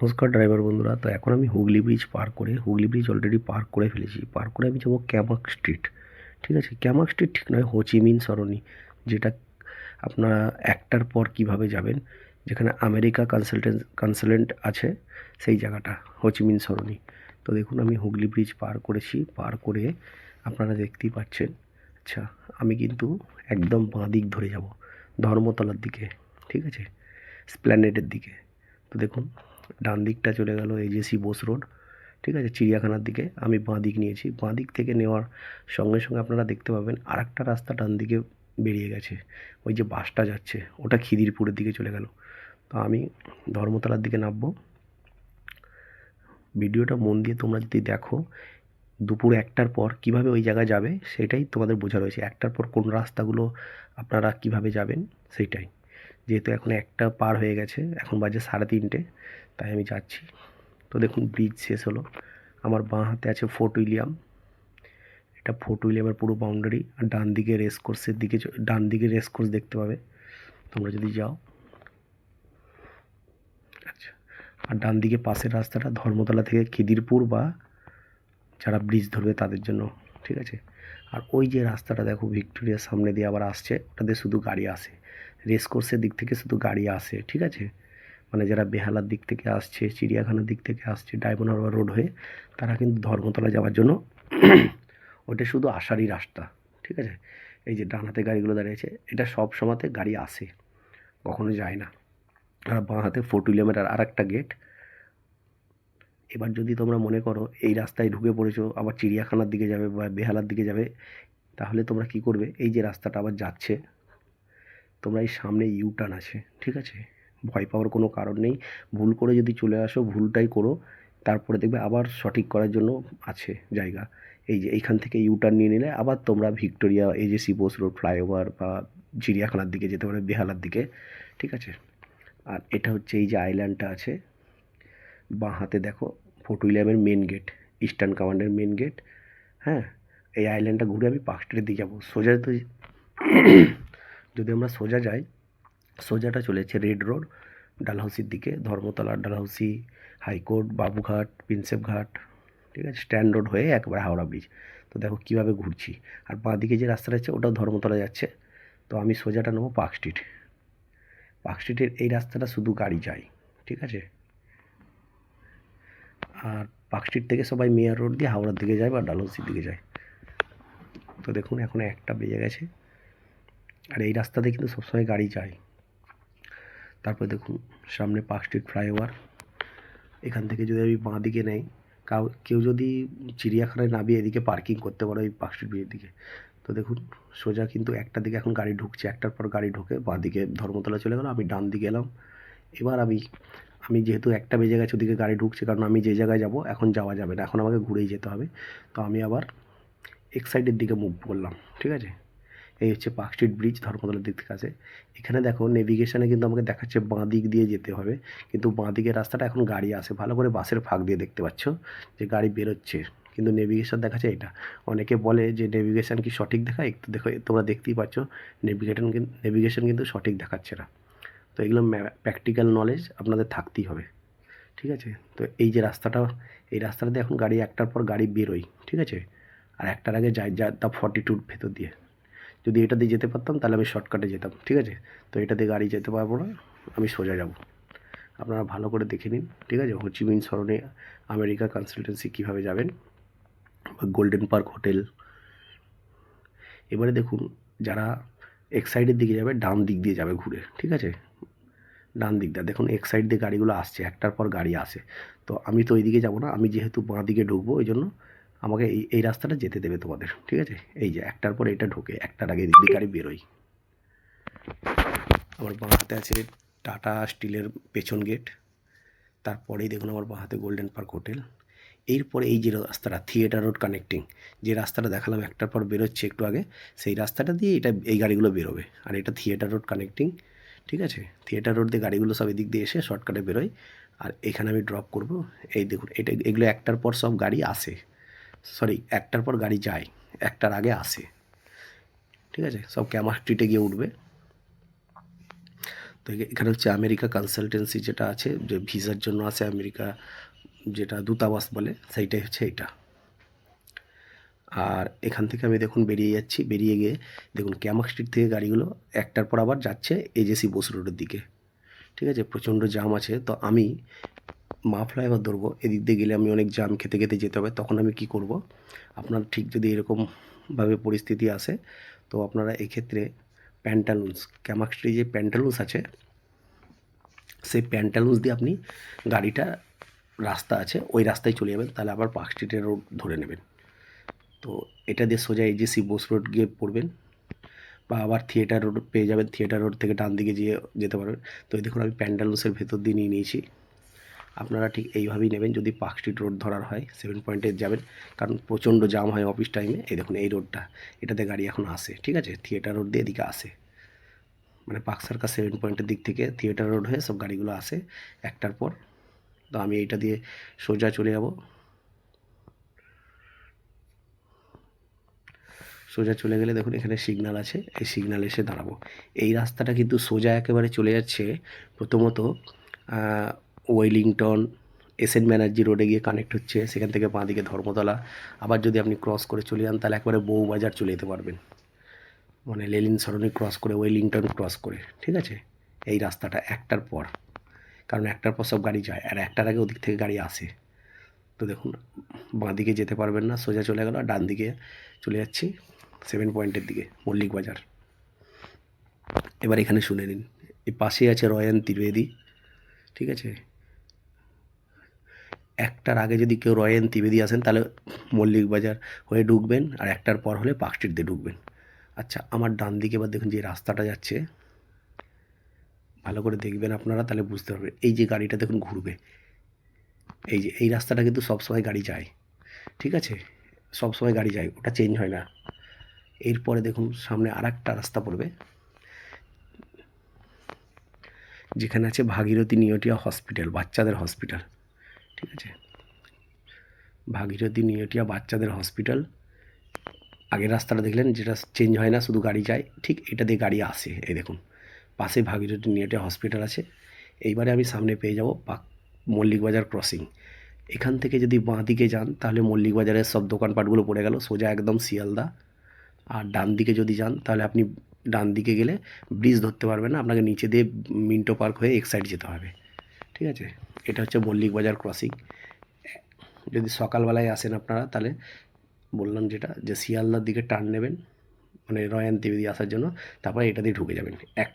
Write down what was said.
নমস্কার ড্রাইভার বন্ধুরা, তো এখন আমি হুগলি ব্রিজ পার করে, হুগলি ব্রিজ অলরেডি পার করে ফেলেছি। পার করে আমি যাব ক্যামাক স্ট্রিট ঠিক আছে? ক্যামাক স্ট্রিট ঠিক নয় হোচিমিন সরণি যেটা আপনারা একটার পর কীভাবে যাবেন, যেখানে আমেরিকা কনসালটেন্ট কনসালেন্ট আছে, সেই জায়গাটা হোচিমিন সরণি তো দেখুন, আমি হুগলি ব্রিজ পার করেছি, পার করে আপনারা দেখতেই পাচ্ছেন। আচ্ছা আমি কিন্তু একদম বাঁ দিক ধরে যাব, ধর্মতলার দিকে, ঠিক আছে? স্প্ল্যানেডের দিকে। তো দেখুন ডান দিকটা চলে গেল এজেসি বোস রোড ঠিক আছে? চিড়িয়াখানার দিকে। আমি বাঁ দিক নিয়েছি। বাঁ দিক থেকে নেওয়ার সঙ্গে সঙ্গে আপনারা দেখতে পাবেন আর একটা রাস্তা ডান দিকে বেরিয়ে গেছে। ওই যে বাসটা যাচ্ছে, ওটা খিদিরপুরের দিকে চলে গেল। তো আমি ধর্মতলার দিকে নামবো। ভিডিওটা মন দিয়ে তোমরা যদি দেখো, দুপুর একটার পর কীভাবে ওই জায়গায় যাবে, সেটাই তোমাদের বোঝা রয়েছে। একটার পর কোন রাস্তাগুলো আপনারা কীভাবে যাবেন, সেইটাই। যেহেতু এখন একটা পার হয়ে গেছে, এখন বাজে সাড়ে তিনটে, তাই আমি যাচ্ছি। তো দেখুন ব্রিজ শেষ হলো। আমার বাঁ হাতে আছে ফোর্ট উইলিয়াম এটা ফোর্ট উইলিয়ামের পুরো বাউন্ডারি আর ডান দিকে রেস কোর্সের দিকে ডান দিকে রেস কোর্স দেখতে পাবে। তোমরা যদি যাও। আচ্ছা আর ডান দিকে পাশের রাস্তাটা ধর্মতলা থেকে খিদিরপুর বা যারা ব্রিজ ধরবে তাদের জন্য, ঠিক আছে? আর ওই যে রাস্তাটা দেখো ভিক্টোরিয়ার সামনে দিয়ে আবার আসছে, ওটাতে শুধু গাড়ি আসে। রেস কোর্সের দিক থেকে শুধু গাড়ি আসে, ঠিক আছে? মানে যারা বেহালার দিক থেকে আসছে, চিড়িয়াখানার দিক থেকে আসছে, ডায়মন্ড হারবার রোড হয়ে, তারা কিন্তু ধর্মতলা যাওয়ার জন্য ওটা শুধু আসারই রাস্তা, ঠিক আছে? এই যে ডান হাতে গাড়িগুলো দাঁড়িয়েছে, এটা সব সময়তে গাড়ি আসে, কখনো যায় না। আর বাঁ হাতে ফোর্ট উইলিয়ামের আর একটা গেট এবার যদি তোমরা মনে করো এই রাস্তায় ঢুকে পড়েছো, আবার চিড়িয়াখানার দিকে যাবে বা বেহালার দিকে যাবে, তাহলে তোমরা কি করবে? এই যে রাস্তাটা আবার যাচ্ছে তোমরা এই সামনে ইউ টার্ন আছে, ঠিক আছে? ভয় পাওয়ার কোনো কারণ নেই। ভুল করে যদি চলে আসো, ভুলটাই করো। তারপরে দেখবে আবার সঠিক করার জন্য আছে জায়গা। এই যে এইখান থেকে ইউ টার্ন নিয়ে নিলে আবার তোমরা Victoria AJC Bose road flyover বা চিড়িয়াখানার দিকে যেতে পারবে বেহালার দিকে, ঠিক আছে? আর এটা হচ্ছে এই যে আইল্যান্ডটা আছে। বাঁ হাতে দেখো ফোর্ট উইলিয়ামের মেন গেট ইস্টার্ন কমান্ডের মেন গেট হ্যাঁ? এই আইল্যান্ডটা ঘুরে আমি স্ট্রিটের দিকে যাব। সোজা তো যদি আমরা সোজা যাই, সোজাটা চলেছে রেড রোড ডালহাউসির দিকে, Dharmatala Dalhousie high court Babughat Prinsep Ghat, ঠিক আছে? স্ট্যান্ড রোড হয়ে একবার হাওড়া ব্রিজ তো দেখো কীভাবে ঘুরছি। আর বাঁ দিকে যে রাস্তাটা আছে ওটাও ধর্মতলা যাচ্ছে। তো আমি সোজাটা নেব পার্ক স্ট্রিট পার্ক স্ট্রিটের এই রাস্তাটা শুধু গাড়ি যায়, ঠিক আছে? আর পার্ক স্ট্রিট থেকে সবাই মেয়ার রোড দিয়ে হাওড়ার দিকে যায় বা ডালহৌসির দিকে যায়। তো দেখুন, এখন একটা বেজে গেছে। আর এই রাস্তাতে কিন্তু সবসময় গাড়ি যায়। তারপরে দেখুন, সামনে পার্ক স্ট্রিট ফ্লাইওভার। এখান থেকে যদি আমি বাঁ দিকে নেই, কাউ, কেউ যদি চিড়িয়াখানায় নামিয়ে এদিকে পার্কিং করতে পারো এই পার্ক স্ট্রিট ব্রিজের দিকে। তো দেখুন, সোজা কিন্তু একটা দিকে এখন গাড়ি ঢুকছে, একটার পর গাড়ি ঢোকে, বাঁ দিকে ধর্মতলা চলে গেলো, আমি ডান দিকে এলাম। এবার আমি আমি যেহেতু একটা বেজে গেছে ওদিকে গাড়ি ঢুকছে, কারণ আমি যে জায়গায় যাব, এখন যাওয়া যাবে না, এখন আমাকে ঘুরেই যেতে হবে। তো আমি আবার এক সাইডের দিকে মুভ করলাম, ঠিক আছে? এই হচ্ছে পার্ক স্ট্রিট ব্রিজ ধর্মতলার দিক থেকে আছে। এখানে দেখো নেভিগেশনে কিন্তু আমাকে দেখাচ্ছে বাঁ দিক দিয়ে যেতে হবে। কিন্তু বাঁ দিকের রাস্তাটা এখন গাড়ি আসে ভালো করে বাসের ফাঁক দিয়ে দেখতে পাচ্ছ যে গাড়ি বেরোচ্ছে। কিন্তু নেভিগেশন দেখাচ্ছে এটা। অনেকে বলে যে নেভিগেশন কি সঠিক দেখায়? একটু দেখো, তোমরা দেখতেই পাচ্ছ নেভিগেশন নেভিগেশন কিন্তু সঠিক দেখাচ্ছে না। তো এগুলো প্র্যাকটিক্যাল নলেজ আপনাদের থাকতেই হবে। ঠিক আছে? তো এই যে রাস্তাটা, এই রাস্তাটাতে এখন গাড়ি একটার পর গাড়ি বেরোয়। ঠিক আছে? আর একটার আগে যায় যা তা ফর্টি টুর ভেতর দিয়ে। যদি এটা দিয়ে যেতে পারতাম, তাহলে আমি শর্টকাটে যেতাম, ঠিক আছে? তো এটা দিয়ে গাড়ি যেতে পারব না, আমি সোজা যাব। আপনারা ভালো করে দেখে নিন, ঠিক আছে? হোচিমিন সরণে আমেরিকা কনসালটেন্সি কীভাবে যাবেন? বা গোল্ডেন পার্ক হোটেল এবারে দেখুন, যারা এক সাইডের দিকে যাবে, ডান দিক দিয়ে যাবে ঘুরে, ঠিক আছে? ডান দিকটা দেখুন এক সাইড দিয়ে গাড়িগুলো আসছে, একটার পর গাড়ি আসে। তো আমি তো ওই দিকে যাব না, আমি যেহেতু বাঁ দিকে ঢুকবো ওই জন্য আমাকে এই এই রাস্তাটা যেতে দেবে তোমাদের, ঠিক আছে? এই যে, একটার পর এটা ঢোকে, একটার আগে গাড়ি বেরোয়। আমার বাঁ হাতে আছে টাটা স্টিলের পেছন গেট, তারপরেই দেখুন আমার বাঁ হাতে গোল্ডেন পার্ক হোটেল এরপরে এই যে রাস্তাটা থিয়েটার রোড কানেক্টিং যে রাস্তাটা দেখালাম একটার পর বেরোচ্ছে একটু আগে, সেই রাস্তাটা দিয়ে এটা, এই গাড়িগুলো বেরোবে। আর এটা থিয়েটার রোড কানেক্টিং ঠিক আছে? থিয়েটার রোড দিয়ে গাড়িগুলো সব এদিক দিয়ে এসে শর্টকাটে বেরোয়। আর এখানে আমি ড্রপ করব। এই দেখুন, এটা, এগুলো একটার পর সব গাড়ি আসে। সরি, একটার পর গাড়ি যায়, একটার আগে আসে। ঠিক আছে? সব ক্যামার স্ট্রিটে গিয়ে উঠবে। তো এখানে হচ্ছে আমেরিকা কনসালটেন্সি যেটা আছে, যে ভিসার জন্য আছে আমেরিকা, যেটা দূতাবাস বলে, সেইটাই হচ্ছে এটা। আর এখান থেকে আমি দেখুন বেরিয়ে যাচ্ছি। বেরিয়ে গিয়ে দেখুন ক্যামাক স্ট্রিট থেকে গাড়িগুলো একটার পর আবার যাচ্ছে এজেসি বোস রোডের দিকে। ঠিক আছে? প্রচণ্ড জাম আছে। তো আমি মা ফ্লাইওভার ধরবো, এদিক দিয়ে গেলে আমি অনেক জাম খেতে খেতে যেতে হবে, তখন আমি কি করব? আপনার ঠিক যদি এরকমভাবে পরিস্থিতি আসে, তো আপনারা এক্ষেত্রে প্যান্টালুন্স ক্যামাক স্ট্রিট যে প্যান্টালুন্স আছে, সেই প্যান্টালুন্স দিয়ে আপনি গাড়িটা রাস্তা আছে, ওই রাস্তায় চলে যাবেন, তাহলে আবার পার্ক স্ট্রিটের রোড ধরে নেবেন। তো এটা দিয়ে সোজা এজেসি বোস রোড গিয়ে পড়বেন, বা আবার থিয়েটার রোড পেয়ে যাবেন থিয়েটার রোড থেকে ডান দিকে যেয়ে যেতে পারবেন। তো দেখুন, আমি প্যান্ডালুসের ভেতর দিয়ে নিয়ে নিয়েছি। আপনারা ঠিক এইভাবেই নেবেন যদি পার্ক স্ট্রিট রোড ধরার হয় সেভেন পয়েন্টে যাবেন। কারণ প্রচণ্ড জাম হয় অফিস টাইমে এই দেখুন, এই রোডটা এটাতে গাড়ি এখন আসে, ঠিক আছে? থিয়েটার রোড দিয়ে এদিকে আসে। মানে পার্ক সার্কাস সেভেন পয়েন্টের দিক থেকে থিয়েটার রোড হয়ে সব গাড়িগুলো আসে একটার পর। তো আমি এইটা দিয়ে সোজা চলে যাব। সোজা চলে গেলে দেখুন, এখানে সিগনাল আছে। এই সিগন্যাল এসে দাঁড়াবো। এই রাস্তাটা কিন্তু সোজা একেবারে চলে যাচ্ছে প্রথমত ওয়েলিংটন এস এন ব্যানার্জি রোডে গিয়ে কানেক্ট হচ্ছে, সেখান থেকে বাঁদিকে ধর্মতলা। আবার যদি আপনি ক্রস করে চলে যান, তাহলে একবারে বউবাজার চলে যেতে পারবেন। মানে লেলিন সরণি ক্রস করে, ওয়েলিংটন ক্রস করে, ঠিক আছে? এই রাস্তাটা একটার পর। কারণ একটার পর সব গাড়ি যায়, আর একটার আগে ওদিক থেকে গাড়ি আসে। তো দেখুন, বাঁদিকে যেতে পারবেন না, সোজা চলে গেল, ডান দিকে চলে যাচ্ছি সেভেন পয়েন্টের দিকে, মল্লিক বাজার। এবার এখানে শুনে নিন, এই পাশেই আছে রয়ান ত্রিবেদী, ঠিক আছে? একটার আগে যদি কেউ রয়েন ত্রিবেদী আসেন, তাহলে মল্লিক বাজার হয়ে ঢুকবেন আর একটার পর হলে পার্ক স্ট্রিট দিয়ে ঢুকবেন। আচ্ছা আমার ডান দিকে এবার দেখুন যে রাস্তাটা যাচ্ছে। ভালো করে দেখবেন আপনারা, তাহলে বুঝতে পারবেন। এই যে গাড়িটা দেখুন ঘুরবে। এই যে, এই রাস্তাটা কিন্তু সবসময় গাড়ি যায় ঠিক আছে? সবসময় গাড়ি যায় ওটা চেঞ্জ হয় না। এরপরে দেখুন, সামনে আর একটা রাস্তা পড়বে। যেখানে আছে ভাগীরথী নিয়টিয়া হসপিটাল, বাচ্চাদের হসপিটাল। আছে। ভাগীরথী নিয়টিয়া বাচ্চাদের হসপিটাল। আগের রাস্তাটা দেখলেন, যেটা চেঞ্জ হয় না, শুধু গাড়ি যায়। ঠিক এটা দিয়ে গাড়ি আসে, এই দেখুন। পাশে ভাগীরথী নিয়টিয়া হসপিটাল আছে। এইবারে আমি সামনে পেয়ে যাব পাক মল্লিকবাজার ক্রসিং এখান থেকে যদি বাঁ দিকে যান, তাহলে মল্লিকবাজারের সব দোকানপাটগুলো পড়ে গেল, সোজা একদম শিয়ালদা। আর ডান দিকে যদি যান, তাহলে আপনি ডান দিকে গেলে ব্রিজ ধরতে পারবেন না, আপনাকে নিচে দিয়ে মিন্টো পার্ক হয়ে এক সাইড যেতে হবে। ঠিক আছে? এটা হচ্ছে মল্লিক বাজার ক্রসিং যদি সকালবেলায় আসেন আপনারা, তাহলে বললাম যেটা, যে শিয়ালদার দিকে টার্ন নেবেন মানে রয়ান ত্রিবেদী আসার জন্য, তারপরে এটা দিয়ে ঢুকে যাবেন। একটা